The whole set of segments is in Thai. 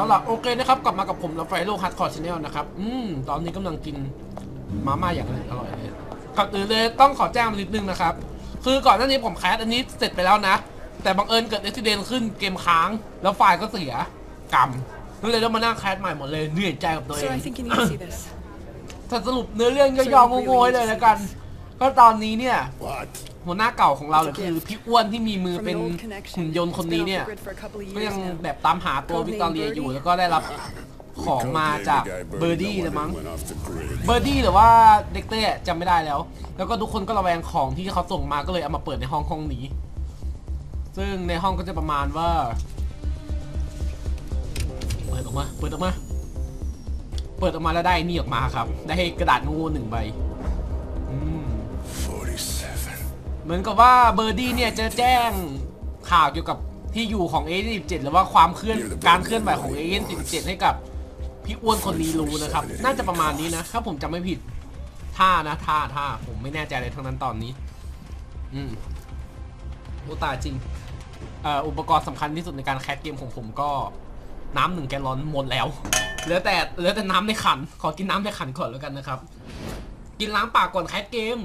เอาล่ะโอเคนะครับ กลับมากับผมแล้วไฟโลฮัตคอร์ชแนลนะครับ อืม ตอนนี้กำลังกินมาม่าอย่างอร่อยเลยก่อนอื่นเลยต้องขอแจ้งมานิดนึงนะครับ คือก่อนหน้านี้ผมแคสอันนี้เสร็จไปแล้วนะ แต่บังเอิญเกิดอุบิเหตุขึ้นเกมค้าง แล้วไฟล์ก็เสียกรรมก็เลยต้องมานั่งแคสใหม่หมดเลยเหนื่อยใจกับตัวเอ So ง I think you need to see this. ถ้าสรุปเนื้อเรื่องย่อๆงงๆเลยแล้วกัน ก็ตอนนี้เนี่ย What? หัวหน้าเก่าของเราเลยคือพี่อ้วนที่มีมือ From เป็น an old connection. หุ่นยนต์คน It's นี้ been เนี่ย off the grid for a couple of ก็ years ยัง now. แบบตามหาตัววิกตอเรียอยู่แล้วก็ได้รับของมาจากเบอร์ดี้ละมั้ง Went off the grid. เบอร์ดี้หรือว่าเด็กเต้จำไม่ได้แล้ว แล้วก็ทุกคนก็ระแวงของที่เขาส่งมาก็เลยเอามาเปิดในห้องห้องนี้ ซึ่งในห้องก็จะประมาณว่า เปิดออกมา เปิดออกมา เปิดออกมาแล้วได้นี่ออกมาครับ ได้กระดาษงูหนึ่งใบ อืม 47. เหมือนกับว่าเบอร์ดี้เนี่ยจะแจ้งข่าวเกี่ยวกับที่อยู่ของเอเจน17หรือว่าความเคลื่อนการเคลื่อนไหวของเอเจน17ให้กับพี่อ้วนคนนี้รู้นะครับ น่าจะประมาณนี้นะถ้าผมจำไม่ผิดท่านะท่าท่าผมไม่แน่ใจเลยทั้งนั้นตอนนี้ อืมโอ้ตายจริงเอ่ออุปกรณ์สำคัญที่สุดในการแคสเกมของผมก็น้ำหนึ่งแกลลอนหมดแล้ว เหลือแต่เหลือแต่น้ำในขัน ขอกินน้ำในขันก่อนแล้วกันนะครับ กินล้างปากก่อนแคสเกม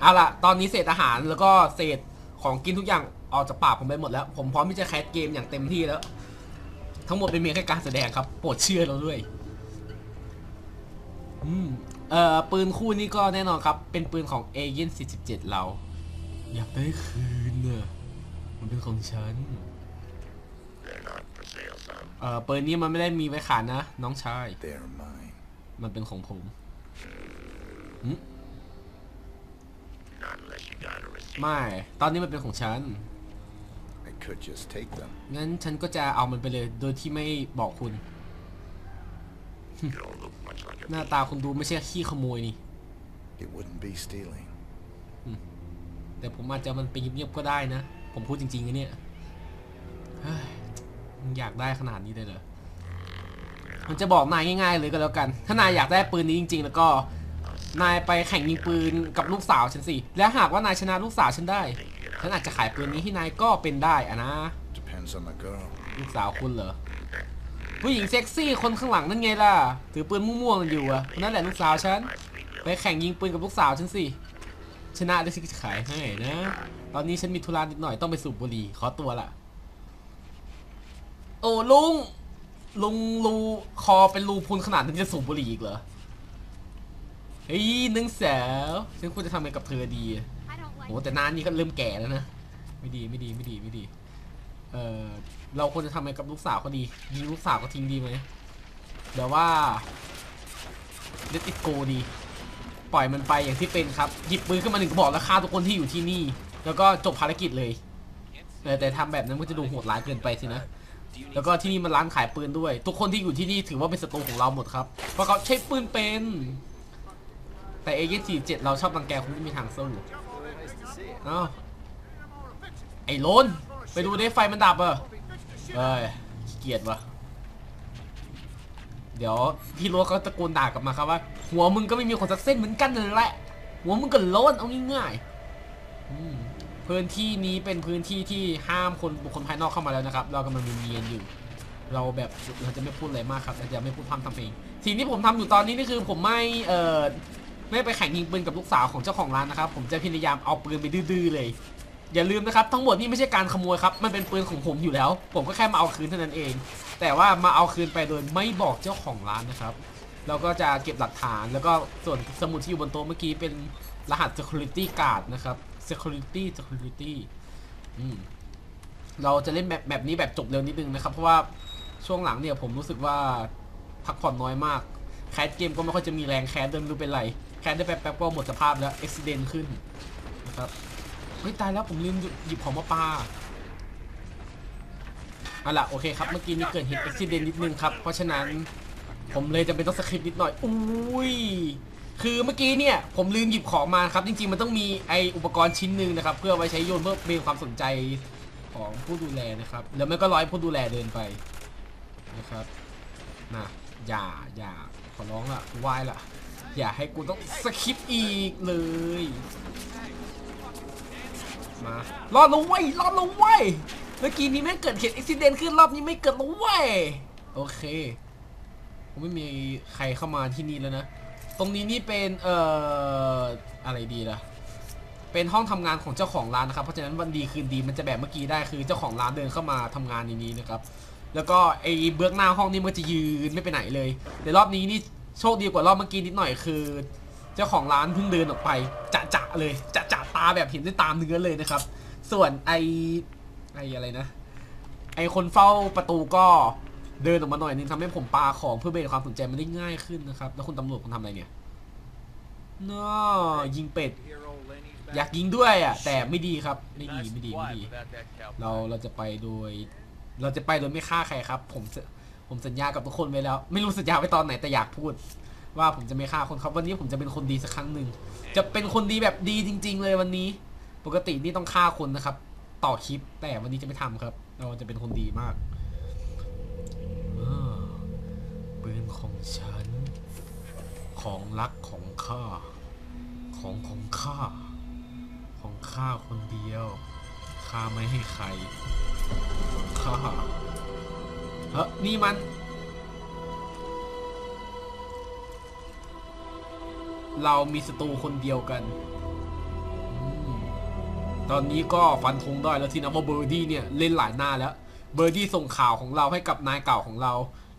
เอาล่ะ ตอนนี้เศษอาหารแล้วก็เศษของกินทุกอย่างออกจากปากผมไปหมดแล้ว ผมพร้อมที่จะแคสเกมอย่างเต็มที่แล้ว ทั้งหมดเป็นเพียงแค่การแสดงครับ โปรดเชื่อเราด้วยอืมเอ่อปืนคู่นี้ก็แน่นอนครับ เป็นปืนของเอเย่น47 เรา อยากได้คืนเนอะมันเป็นของฉัน They're not for sale, son. เอ่อปืนนี้มันไม่ได้มีไว้ขายนะ น้องชาย They're mine. มันเป็นของผม Not ไม่ ตอนนี้มันเป็นของฉัน I could just take them. งั้นฉันก็จะเอามันไปเลย โดยที่ไม่บอกคุณ You don't look much like a หน้าตาคุณดูไม่ใช่ขี้ขโมยนี่ It wouldn't be stealing. แต่ผมอาจจะมันไปเงียบๆก็ได้นะ ผมพูดจริงๆนะเนี่ยเฮ้ยมึงอยากได้ขนาดนี้เลยเหรอมันจะบอกนายง่ายๆเลยก็แล้วกัน ถ้านายอยากได้ปืนนี้จริง ๆ แล้วก็ นายไปแข่งยิงปืนกับลูกสาวฉันสิ และหากว่านายชนะลูกสาวฉันได้ ฉันอาจจะขายปืนนี้ให้นายก็เป็นได้อะนะ Depends on the girl. ลูกสาวคุณเหรอ ผู้หญิงเซ็กซี่คนข้างหลังนั่นไงล่ะ ถือปืนม่วงๆอยู่อะคนนั่นแหละลูกสาวฉัน ไปแข่งยิงปืนกับลูกสาวฉันสิ ชนะได้สิจะขายให้นะ ตอนนี้ฉันมีธุระนิดหน่อยต้องไปสูบบุหรี่ขอตัวละ โอ้ลุง ลุงรูคอเป็นรูพุนขนาดนั้นจะสูบบุหรี่อีกเหรอ เฮ้ยนึงสาวฉันควรจะทำอะไรกับเธอดี I don't like โอ้แต่หน้านี่ก็เริ่มแก่แล้วนะ ไม่ดีไม่ดีไม่ดีไม่ดี เออเราควรจะทำอะไรกับลูกสาวเขาดี ยิงลูกสาวก็ทิ้งดีไหมเดี๋ยวว่าเดติโกดี ปล่อยมันไปอย่างที่เป็นครับ หยิบปืนขึ้นมาหนึ่งกระบอกแล้วฆ่าทุกคนที่อยู่ที่นี่ แล้วก็จบภารกิจเลย แต่แต่ทำแบบนั้นก็จะดูโหดร้ายเกินไปสินะ แล้วก็ที่นี่มันร้านขายปืนด้วย ทุกคนที่อยู่ที่นี่ถือว่าเป็นศัตรูของเราหมดครับ เพราะเขาใช้ปืนเป็น แต่เอเย่นสี่เจ็ดเราชอบรังแกคนที่มีทางสู้เอ้าไอ้โลนไปดูได้ไฟมันดับเหรอเอ้ยเกียจวะเดี๋ยวพี่โรสเขาตะโกนด่ากลับมาครับว่า หัวมึงก็ไม่มีขนสักเส้นเหมือนกันนั่แหละหัวมึงก็โลนเอาง่ายๆพื้นที่นี้เป็นพื้นที่ที่ห้ามคนบุคคลภายนอกเข้ามาแล้วนะครับ เรากำลังมีเรียนอยู่ เราแบบเราจะไม่พูดอะไรมากครับเราจะไม่พูดพร่ำทำเพลงสิ่งที่ผมทำอยู่ตอนนี้นี่คือผมไม่เอ่อ ไม่ไปแข่งยิงปืนกับลูกสาวของเจ้าของร้านนะครับ ผมจะพยายามเอาปืนไปดื้อๆเลย อย่าลืมนะครับ ทั้งหมดนี่ไม่ใช่การขโมยครับ มันเป็นปืนของผมอยู่แล้ว ผมก็แค่มาเอาคืนเท่านั้นเอง แต่ว่ามาเอาคืนไปโดยไม่บอกเจ้าของร้านนะครับ เราก็จะเก็บหลักฐาน แล้วก็ส่วนสมุดที่อยู่บนโต๊ะเมื่อกี้เป็นรหัส security card นะครับ security security อืมเราจะเล่นแบบแบบนี้แบบจบเร็วนิดนึงนะครับ เพราะว่าช่วงหลังเนี่ยผมรู้สึกว่าพักผ่อนน้อยมาก แคสเกมก็ไม่ค่อยจะมีแรงแคสเดินไม่รู้เป็นไร แคสได้แป๊บๆก็หมดสภาพแล้วอุบิเหตุขึ้นนะครับเฮ้ยตายแล้วผมลืมหยิบของมาปาเอาล่ะโอเคครับเมื่อกี้นี้เกิดเหตุอุบิเหตุนิดนึงครับ เพราะฉะนั้นผมเลยจะเป็นต้องสคริปต์นิดหน่อยอุ้ยคือเมื่อกี้เนี่ยผมลืมหยิบของมาครับ จริงๆมันต้องมีไออุปกรณ์ชิ้นหนึ่งนะครับ เพื่อไว้ใช้โยนเพื่อเบนความสนใจของผู้ดูแลนะครับแล้วไม่ก็ร้อยผู้ดูแลเดินไปนะครับนะอย่าอย่าขอร้องละไหวายละ อย่าให้กูต้องสคิปอีกเลย มารอดล้วเว้ยรอดล้วเว้ยเมื่อกี้นี้ไม่เกิดเหตุอุบิเหตุขึ้นรอบนี้ไม่เกิดล้วเว้ยโอเคผมไม่มีใครเข้ามาที่นี่แล้วนะ ตรงนี้นี่เป็นเอ่ออะไรดีล่ะ เป็นห้องทำงานของเจ้าของร้านนะครับ เพราะฉะนั้นวันดีคืนดีมันจะแบบเมื่อกี้ได้คือเจ้าของร้านเดินเข้ามาทำงานในนี้นะครับ แล้วก็ไอ้เบื้องหน้าห้องนี่มันจะยืนไม่ไปไหนเลย แต่รอบนี้นี่ โชคดีกว่ารอบเมื่อกี้นิดหน่อยคือ เจ้าของร้านเพิ่งเดินออกไปจะจะเลยจะจะตาแบบเห็นด้วยตามเนื้อเลยนะครับ ส่วนไอไออะไรนะ ไอคนเฝ้าประตูก็เดินออกมาหน่อยนึงทำให้ผมปาของเพื่อเบนความสนใจมันได้ง่ายขึ้นนะครับ แล้วคุณตำรวจคุณทำอะไรเนี่ยน่ายิงเป็ด อยากยิงด้วยอะ แต่ไม่ดีครับ ไม่ดีไม่ดีไม่ดี เราเราจะไปโดย เราจะไปโดยไม่ฆ่าใครครับ ผมจะ ผมสัญญากับทุกคนไว้แล้ว ไม่รู้สัญญาไว้ตอนไหนแต่อยากพูด ว่าผมจะไม่ฆ่าคนครับวันนี้ผมจะเป็นคนดีสักครั้งหนึ่งจะเป็นคนดีแบบดีจริง ๆ เลยวันนี้ ปกตินี่ต้องฆ่าคนนะครับ ต่อคลิปแต่วันนี้จะไม่ทำครับ เราจะเป็นคนดีมากปืนของฉัน ของรักของข้าของของข้าของข้าคนเดียวข้าไม่ให้ใคร เฮ้ยนี่มัน เรามีศัตรูคนเดียวกัน ตอนนี้ก็ฟันธงได้แล้วที่นะว่าเบอร์ดี้เนี่ยเล่นหลายหน้าแล้ว เบอร์ดี้ส่งข่าวของเราให้กับนายเก่าของเรา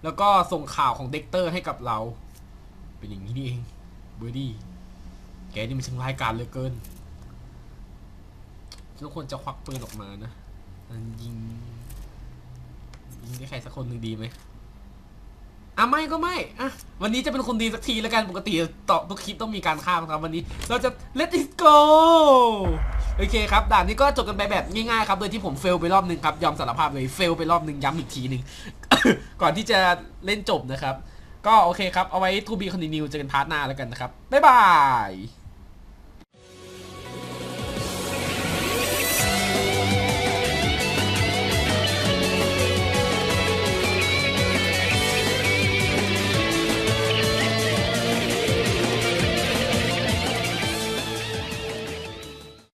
แล้วก็ส่งข่าวของเด็กเตอร์ให้กับเรา เป็นอย่างนี้นี่เอง เบอร์ดี้แกนี่มันช่างร้ายกาจเหลือเกินทุกคนจะควักปืนออกมานะยิง ยิงได้ใครสักคนหนึ่งดีไหมอะไม่ก็ไม่อะวันนี้จะเป็นคนดีสักทีแล้วกันปกติต่อทุกคลิปต้องมีการฆ่านครับวันนี้ เราจะ let it go โอเคครับด่านนี้ก็จบกันไปแบบง่ายๆครับโดยที่ผมเฟลไปรอบหนึ่งครับยอมสารภาพเลยเฟลไปรอบหนึ่งย้ำอีกทีหนึ่ง ก่อนที่จะเล่นจบนะครับ ก็โอเคครับเอาไว้ to be continue เจอกันพาร์ทหน้าแล้วกันนะครับบ๊ายบาย